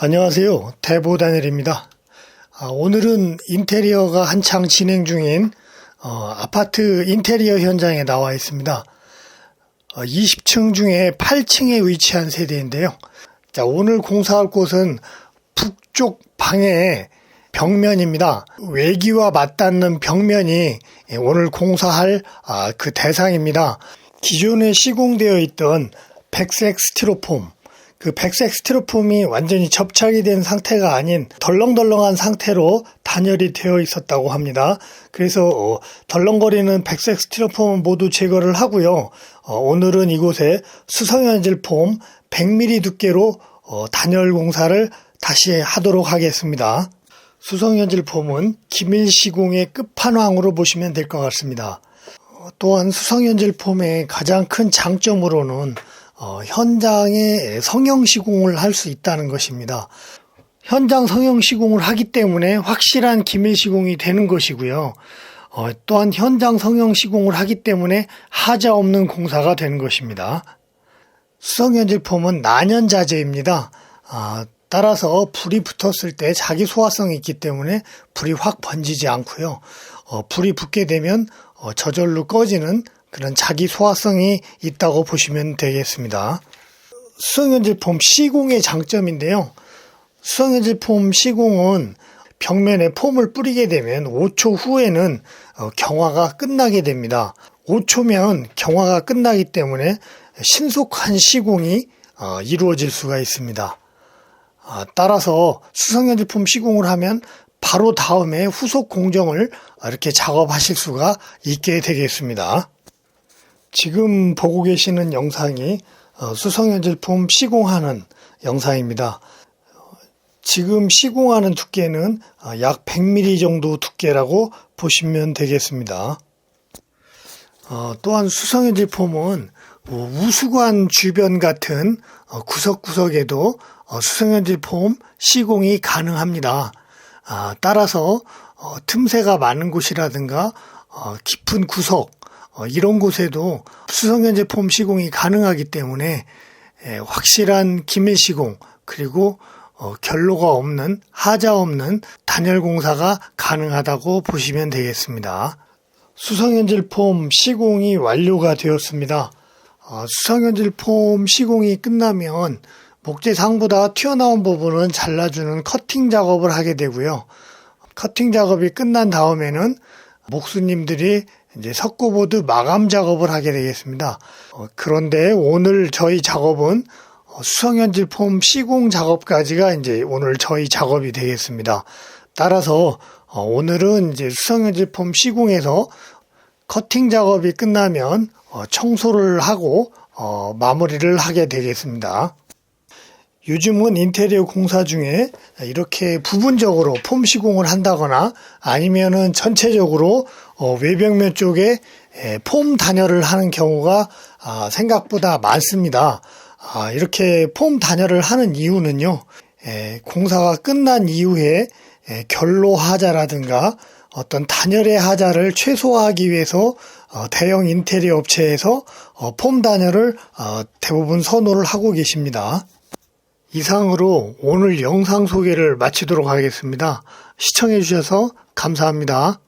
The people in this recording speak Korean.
안녕하세요. 대보다넬입니다. 아, 오늘은 인테리어가 한창 진행 중인 어, 아파트 인테리어 현장에 나와 있습니다. 20층 중에 8층에 위치한 세대인데요. 자, 오늘 공사할 곳은 북쪽 방의 벽면입니다. 외기와 맞닿는 벽면이 오늘 공사할 아, 그 대상입니다. 기존에 시공되어 있던 백색 스티로폼, 그 백색 스티로폼이 완전히 접착이 된 상태가 아닌 덜렁덜렁한 상태로 단열이 되어 있었다고 합니다. 그래서 어, 덜렁거리는 백색 스티로폼은 모두 제거를 하고요. 어, 오늘은 이곳에 수성연질 폼 100mm 두께로 어, 단열 공사를 다시 하도록 하겠습니다. 수성연질 폼은 기밀 시공의 끝판왕으로 보시면 될 것 같습니다. 어, 또한 수성연질 폼의 가장 큰 장점으로는 어, 현장에 성형 시공을 할 수 있다는 것입니다. 현장 성형 시공을 하기 때문에 확실한 기밀 시공이 되는 것이고요. 어, 또한 현장 성형 시공을 하기 때문에 하자 없는 공사가 되는 것입니다. 수성연질폼은 난연자재입니다. 아, 따라서 불이 붙었을 때 자기 소화성이 있기 때문에 불이 확 번지지 않고요. 어, 불이 붙게 되면 어, 저절로 꺼지는 그런 자기 소화성이 있다고 보시면 되겠습니다. 수성연질폼 시공의 장점인데요. 수성연질폼 시공은 벽면에 폼을 뿌리게 되면 5초 후에는 어, 경화가 끝나게 됩니다. 5초면 경화가 끝나기 때문에 신속한 시공이 어, 이루어질 수가 있습니다. 아, 따라서 수성연질폼 시공을 하면 바로 다음에 후속 공정을 이렇게 작업하실 수가 있게 되겠습니다. 지금 보고 계시는 영상이 어, 수성연질품 시공하는 영상입니다. 지금 시공하는 두께는 어, 약 100mm 정도 두께라고 보시면 되겠습니다. 어, 또한 수성연질폼은 우수관 주변 같은 구석구석에도 수성연질폼 시공이 가능합니다. 아, 따라서 틈새가 많은 곳이라든가 깊은 구석 어, 이런 곳에도 수성연제 폼 시공이 가능하기 때문에 예, 확실한 기밀 시공 그리고 어, 결로가 없는 하자 없는 단열 공사가 가능하다고 보시면 되겠습니다. 수성연질 폼 시공이 완료가 되었습니다. 어, 수성연질 폼 시공이 끝나면 목재상보다 튀어나온 부분은 잘라주는 커팅 작업을 하게 되고요. 커팅 작업이 끝난 다음에는 목수님들이 이제 석고보드 마감 작업을 하게 되겠습니다. 어, 그런데 오늘 저희 작업은 어, 수성연질 폼 시공 작업까지가 이제 오늘 저희 작업이 되겠습니다. 따라서 어, 오늘은 이제 수성연질 폼 시공에서 커팅 작업이 끝나면 어, 청소를 하고 어, 마무리를 하게 되겠습니다. 요즘은 인테리어 공사 중에 이렇게 부분적으로 폼 시공을 한다거나 아니면은 전체적으로 어, 외벽면 쪽에 폼 단열을 하는 경우가 아, 생각보다 많습니다. 아, 이렇게 폼 단열을 하는 이유는요, 공사가 끝난 이후에 결로 하자라든가 어떤 단열의 하자를 최소화하기 위해서 어, 대형 인테리어 업체에서 어, 폼 단열을 대부분 선호를 하고 계십니다. 이상으로 오늘 영상 소개를 마치도록 하겠습니다. 시청해 주셔서 감사합니다.